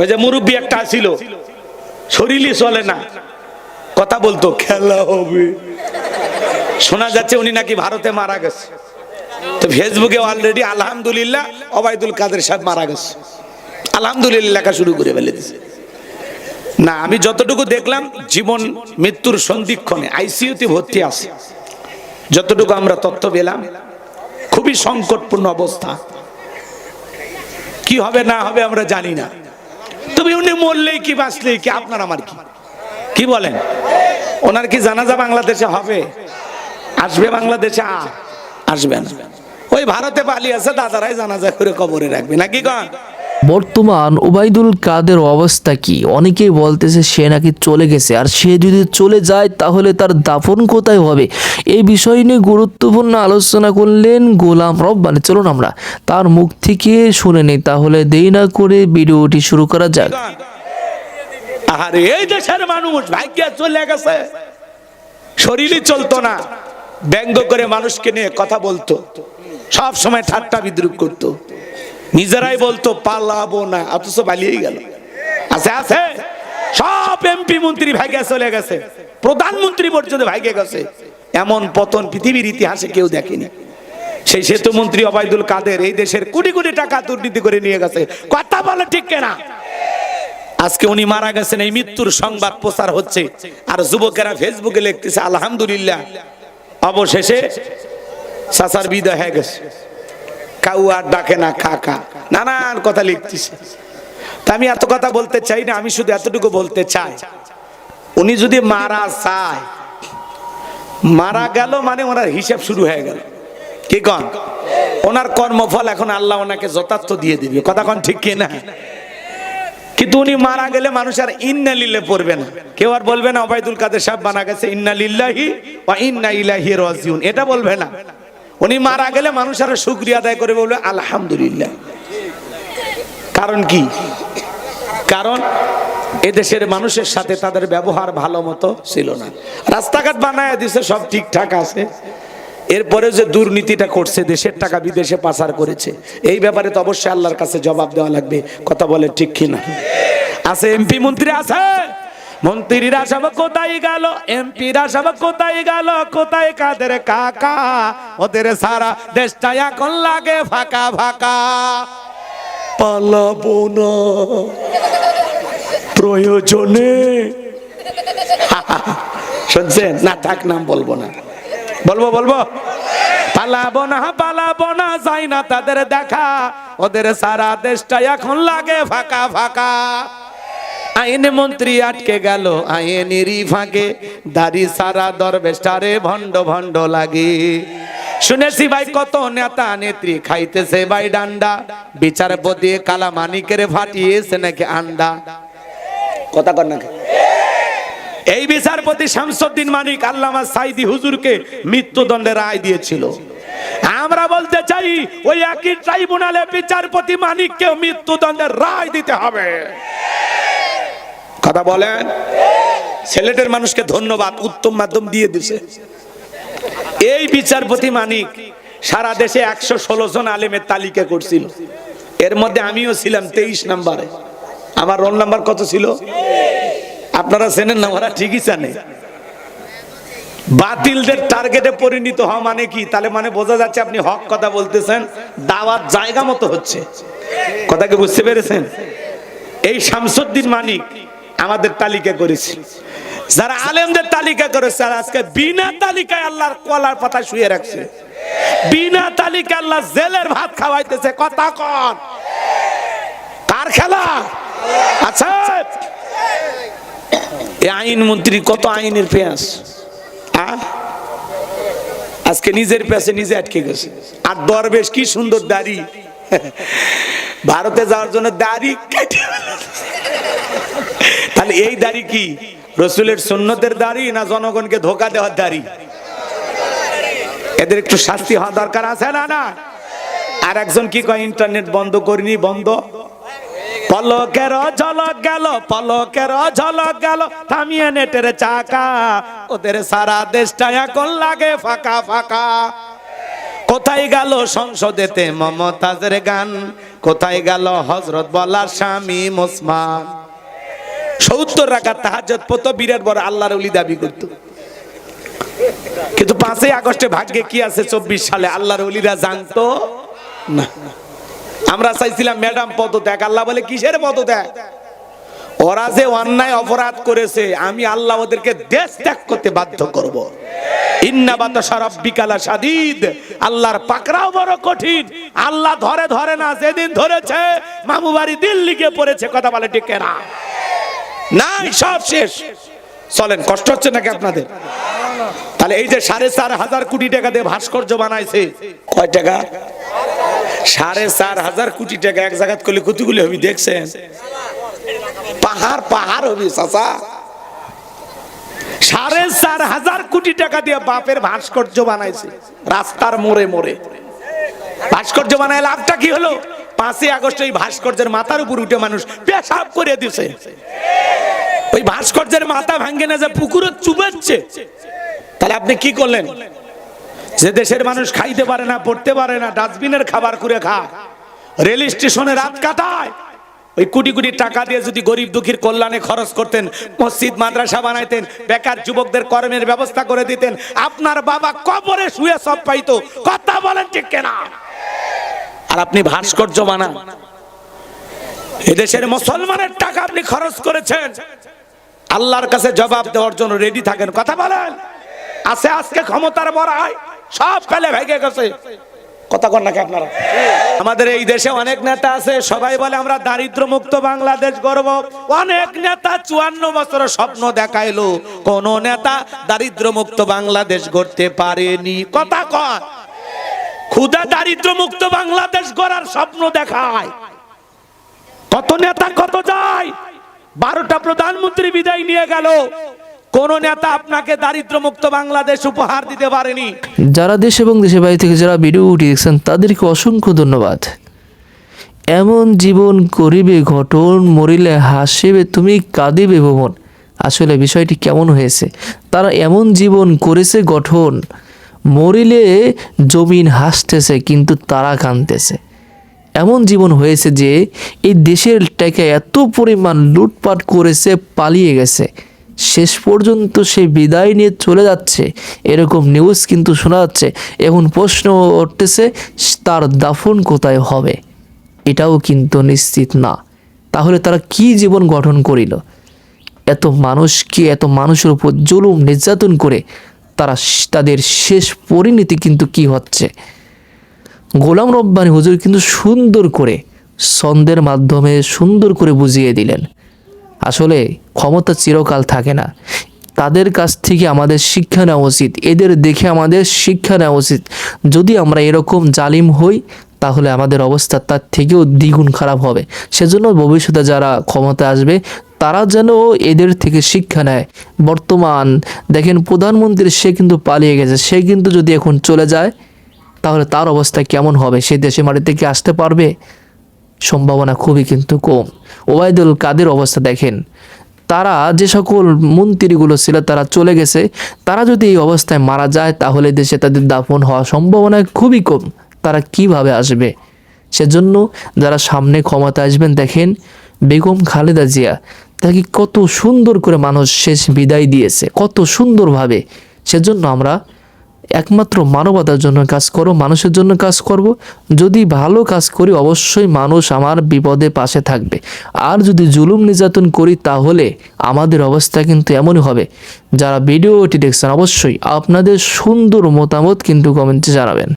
ওই যে মুরব্বী একটা ছিল, শরীরই চলে না। কথা বলতো, খেলা হবে। শোনা যাচ্ছে উনি নাকি ভারতে মারা গেছে। তো ফেসবুকে অলরেডি আলহামদুলিল্লাহ অবায়দুল কাদের সাহেব মারা গেছে। আলহামদুলিল্লাহ লেখা শুরু করে ফেলে দিছে। না, আমি যতটুকু দেখলাম, জীবন, মৃত্যুর সন্ধিক্ষণে আইসিইউতে ভর্তি আছে। যতটুকু আমরা তথ্য পেলাম, খুবই সংকটপূর্ণ অবস্থা। কি হবে না হবে আমরা জানি না। মরলেই কি, বাঁচলেই কি? আপনার আমার কি? কি বলেন? ওনার কি জানাজা বাংলাদেশে হবে? আসবে বাংলাদেশে? আসবে ওই ভারতে পালিয়ে আছে দাদারাই জানাজা করে কবরে রাখবে। নাকি কন? বর্তমান ওবায়দুল কাদের অবস্থা কি? অনেকেই বলতেছে সে নাকি চলে গেছে। আর সে যদি চলে যায়, তাহলে তার দাফন কোথায় হবে? এই বিষয় নিয়ে গুরুত্বপূর্ণ আলোচনা করলেন গোলাম রব্বানি। চলুন আমরা তার মুখ থেকে শুনে নেই, তাহলে দেই না করে ভিডিওটি শুরু করা যাক। আরে, এই দেশের মানুষ চলে গেছে। শরীরই চলতো না। ব্যঙ্গ করে মানুষকে নিয়ে কথা বলতো। সব সময় ঠাট্টা বিদ্রুপ করতো। নিজেরাই বলতো পালাবো না অথচ পালিয়েই গেল। আছে আছে সব এমপি মন্ত্রী ভাগ্যে চলে গেছে। প্রধানমন্ত্রী পর্যন্ত ভাগ্যে গেছে। এমন পতন পৃথিবীর ইতিহাসে কেউ দেখেনি। সেই সেতু মন্ত্রী অবায়দুল কাদের এই দেশের কোটি কোটি টাকা দুর্নীতি করে নিয়ে গেছে। কথা বলে ঠিক কেনা? আজকে উনি মারা গেছেন এই মৃত্যুর সংবাদ প্রচার হচ্ছে। আর যুবকেরা ফেসবুকে লিখতেছে আলহামদুলিল্লাহ। অবশেষে সাসার বিদায় হয়ে গেছে। কাউ আর ডাকে না কাকা। নানান কথা লিখতেছে। তা আমি এত কথা বলতে চাই না, আমি শুধু এতটুকু বলতে চাই। উনি যদি মারা চায় মারা গেল মানে ওনার হিসাব শুরু হয়ে গেল। কি কন? ওনার কর্মফল এখন আল্লাহ ওনাকে যথার্থ দিয়ে দিবে। কথা কন ঠিক কি না কিন্তু উনি মারা গেলে মানুষ আর ইন্না লিল্লে পড়বে না। কেউ আর বলবে না ওবায়দুল কাদের সাহেব বানা গেছে, ইন্না লিল্লাহি ওয়া ইন্না ইলাইহি রাজিউন। এটা বলবে না। উনি মারা গেলে মানুষ আর শুকরিয়া আদায় করে বলবে, আলহামদুলিল্লাহ। কারণ কি? কারণ এদেশের মানুষের সাথে তাদের ব্যবহার ভালো মতো ছিল না। রাস্তাঘাট বানায় দিছে, সব ঠিকঠাক আছে। এরপরে যে দুর্নীতিটা করছে, দেশের টাকা বিদেশে পাচার করেছে, এই ব্যাপারে তো অবশ্যই আল্লাহর কাছে জবাব দেওয়া লাগবে। কথা বলে ঠিক কিনা? আছে, এমপি মন্ত্রী আছে? মন্ত্রীরা সব কোথায় গেল? এমপিরা সব কোথায় গেল? কোথায় কাদের কাকা? ওদের সারা দেশটা এখন লাগে ফাঁকা ফাঁকা। পালাবো না। প্রয়োজনে। শুনছেন? না, থাক, নাম বলব না। বলব বলব? পালাবো না পালাবো না, যাই না তাদের দেখা। ওদের সারা দেশটা এখন লাগে ফাঁকা ফাঁকা। আইন মন্ত্রী আটকে গেল আইনেরই ফাঁকে। দাড়ি সারা দরবেশটারে ভণ্ড ভণ্ড লাগে। শুনেছি ভাই কত নেতা নেত্রী খাইতেছে ভাই ডান্ডা। বিচারপতি কালা মানিকের ফাটিয়েছে নাকি আন্ডা। কথা কর নাকি? এই বিচারপতি শামসুদ্দিন মানিক আল্লামা সাইদি হুজুরকে মৃত্যুদণ্ডের রায় দিয়েছিল। আমরা বলতে চাই ওই একই ট্রাইব্যুনালে বিচারপতি মানিককে মৃত্যুদণ্ডের রায় দিতে হবে। কথা বলেন। ছেলেটের মানুষকে ধন্যবাদ, উত্তম মাধ্যম দিয়ে দিছে। এই বিচারপতি মানিক সারা দেশে একশো ষোলো জন আলেমের তালিকা করছিল। এর মধ্যে আমিও ছিলাম তেইশ নাম্বারে। আমার রোল নাম্বার কত ছিল? আপনারা চেনেন না, ওরা ঠিকই জানে। বাতিলদের টার্গেটে পরিণত হওয়া মানে কি? তাহলে মানে বোঝা যাচ্ছে আপনি হক কথা বলতেছেন, দাওয়াত জায়গা মতো হচ্ছে। কথা কি বুঝতে পেরেছেন? এই শামসুদ্দিন মানিক আমাদের তালিকা করেছে। যারা আলেমদের তালিকা করেছে, আর আজকে বিনা তালিকায় আল্লাহর কলার পাতা শুয়ে রাখছে। বিনা তালিকা আল্লাহ জেলের ভাত খাওয়াইতেছে, কথা কন। কার খেলা? আচ্ছা। এই আইন মন্ত্রী কত আইনের পেঁয়াজ আ? আজকে নিজের পেছে নিজে আটকে গেছে। আর দরবেশ কি সুন্দর দাড়ি। ভারতে যাওয়ার জন্য দাড়ি কেটে। তাহলে এই দাড়ি কি? রসুলের সুন্নতের দাড়ি না জনগণকে ধোকা দেওয়ার দাড়ি? এদের একটু শাস্তি হওয়া দরকার আছে না না? আর একজন কি কয়, ইন্টারনেট বন্ধ করিনি, বন্ধ পলকের ঝলক গেল, পলকের ঝলক গেল, থামিয়ে নেটের চাকা। ওদের সারা দেশটা এখন লাগে ফাঁকা ফাঁকা। কোথায় গেল সংসদেতে মমতাজের গান? কোথায় গেল হজরত বলার স্বামী ওসমান সত্তর রাখার তাহাজত পত বিরাট বড় আল্লাহর উলি দাবি করত। কিন্তু পাঁচই আগস্টে ভাগ্যে কি আছে চব্বিশ সালে? আল্লাহর উলিরা জানতো? না। আমরা চাইছিলাম, ম্যাডাম, পদত্যাগ। আল্লাহ বলে, কিসের পদত্যাগ? ওরা যে অন্যায় অপরাধ করেছে, আমি আল্লাহ ওদেরকে দেশ ত্যাগ করতে বাধ্য করব। আল্লাহর পাকড়াও বড় কঠিন। আল্লাহ ধরে ধরে না, যেদিন ধরেছে, মামু বাড়ি দিল্লিকে পড়েছে, কথা বলে টিকে না নাই সব শেষ। চলেন কষ্ট হচ্ছে নাকি আপনাদের? তাহলে এই যে সাড়ে চার হাজার কোটি টাকা দিয়ে ভাস্কর্য বানাইছে কয় টাকা? সাড়ে চার হাজার কোটি টাকা এক জায়গাত করলে কতগুলি হবি দেখছেন? পাহাড় পাহাড় হবি চাচা। সাড়ে চার হাজার কোটি টাকা দিয়ে বাপের ভাস্কর্য বানাইছে রাস্তার মোড়ে মোড়ে। ভাস্কর্য বানায় লাভটা কি হলো? পাঁচই আগস্ট এই ভাস্কর্যের মাথার উপর উঠে মানুষ পেশাব করে দিছে। ওই ভাস্কর্যের মাথা ভাঙ্গে না, যে পুকুরে চুবাচ্ছে। তাহলে আপনি কি করলেন? যে দেশের মানুষ খাইতে পারে না, পড়তে পারে না, ডাস্টবিনের খাবার করে খায়। রেল স্টেশনে রাত কাটায়। ওই কোটি কোটি টাকা দিয়ে যদি গরিব দুঃখীর কল্যাণে খরচ করতেন, মসজিদ, মাদ্রাসা বানাইতেন, বেকার যুবকদের কর্মের ব্যবস্থা করে দিতেন, আপনার বাবা কবরে শুয়ে সব পাইতো। কথা বলেন ঠিক কেনা? আর আপনি ভাস্কর্য বানান। এদেশের মুসলমানের টাকা আপনি খরচ করেছেন। আল্লাহর কাছে জবাব দেওয়ার জন্য রেডি থাকেন। কথা বলেন। আছে আজকে ক্ষমতার বড়াই, সব ফেলে ভেঙে গেছে। কথা কন নাকি আপনারা? আমাদের এই দেশে অনেক নেতা আছে, সবাই বলে আমরা দারিদ্র মুক্ত বাংলাদেশ গর্ব। অনেক নেতা চুয়ান্ন বছর স্বপ্ন দেখাইলো, কোন নেতা দারিদ্র মুক্ত বাংলাদেশ গড়তে পারেনি। কথা কন। ক্ষুদা দারিদ্র মুক্ত বাংলাদেশ গড়ার স্বপ্ন দেখায়। কত নেতা কত যায়? বারোটা প্রধানমন্ত্রী বিদায় নিয়ে গেল। কোন নেতা আপনাকে দারিদ্র মুক্ত বাংলাদেশ উপহার দিতে পারেনি। যারা দেশ এবং দেশের বাইরে থেকে যারা ভিডিওটি দেখছেন, তাদেরকে অসংখ্য ধন্যবাদ। এমন জীবন করিবে ঘটন, মরিলে হাসিবে, তুমি কাঁদিবে ভবন আসলে বিষয়টি কেমন হয়েছে? তারা এমন জীবন করেছে, গঠন। মরিলে জমিন হাসতেছে, কিন্তু তারা কাঁদতেছে। এমন জীবন হয়েছে যে এই দেশের টাকা এত পরিমাণ লুটপাট করেছে পালিয়ে গেছে। শেষ পর্যন্ত সে বিদায় নিয়ে চলে যাচ্ছে। এরকম নিউজ কিন্তু শোনা যাচ্ছে। এখন প্রশ্ন উঠতেছে, তার দাফন কোথায় হবে? এটাও কিন্তু নিশ্চিত না। তাহলে তারা কি জীবন গঠন করিল? এত মানুষকে, এত মানুষের উপর জুলুম, নির্যাতন করে তারা তাদের শেষ পরিণতি কিন্তু কি হচ্ছে? গোলাম রব্বানি হুজুর কিন্তু সুন্দর করে ছন্দের মাধ্যমে সুন্দর করে বুঝিয়ে দিলেন। আসলে ক্ষমতা চিরকাল থাকে না। তাদের কাছ থেকে আমাদের শিক্ষা নেওয়া উচিত, এদের দেখে আমাদের শিক্ষা নেওয়া উচিত। যদি আমরা এরকম জালিম হই, তাহলে আমাদের অবস্থা তার থেকেও দ্বিগুণ খারাপ হবে। সেজন্য ভবিষ্যতে যারা ক্ষমতা আসবে, তারা যেন এদের থেকে শিক্ষা নেয়। বর্তমান দেখেন প্রধানমন্ত্রী সে কিন্তু পালিয়ে গেছে, সে কিন্তু যদি এখন চলে যায় তাহলে তার অবস্থা কেমন হবে? সে দেশে মাটি থেকে আসতে পারবে? সম্ভাবনা খুবই কিন্তু কম। ওবায়দুল কাদের অবস্থা দেখেন। তারা যে সকল মন্ত্রীগুলো ছিল, তারা চলে গেছে। তারা যদি এই অবস্থায় মারা যায়, তাহলে দেশে তাদের দাফন হওয়ার সম্ভাবনা খুবই কম। তারা কীভাবে আসবে? সেজন্য যারা সামনে ক্ষমতা আসবেন, দেখেন বেগম খালেদা জিয়া, তাকে কত সুন্দর করে মানুষ শেষ বিদায় দিয়েছে, কত সুন্দরভাবে। সেজন্য আমরা একমাত্র মানবতার জন্য কাজ করো, মানুষের জন্য কাজ করব। যদি ভালো কাজ করি, অবশ্যই মানুষ আমার বিপদে পাশে থাকবে। আর যদি জুলুম নির্যাতন করি, তাহলে আমাদের অবস্থা কিন্তু এমনই হবে। যারা ভিডিওটি দেখছেন, অবশ্যই আপনাদের সুন্দর মতামত কিন্তু কমেন্টে জানাবেন।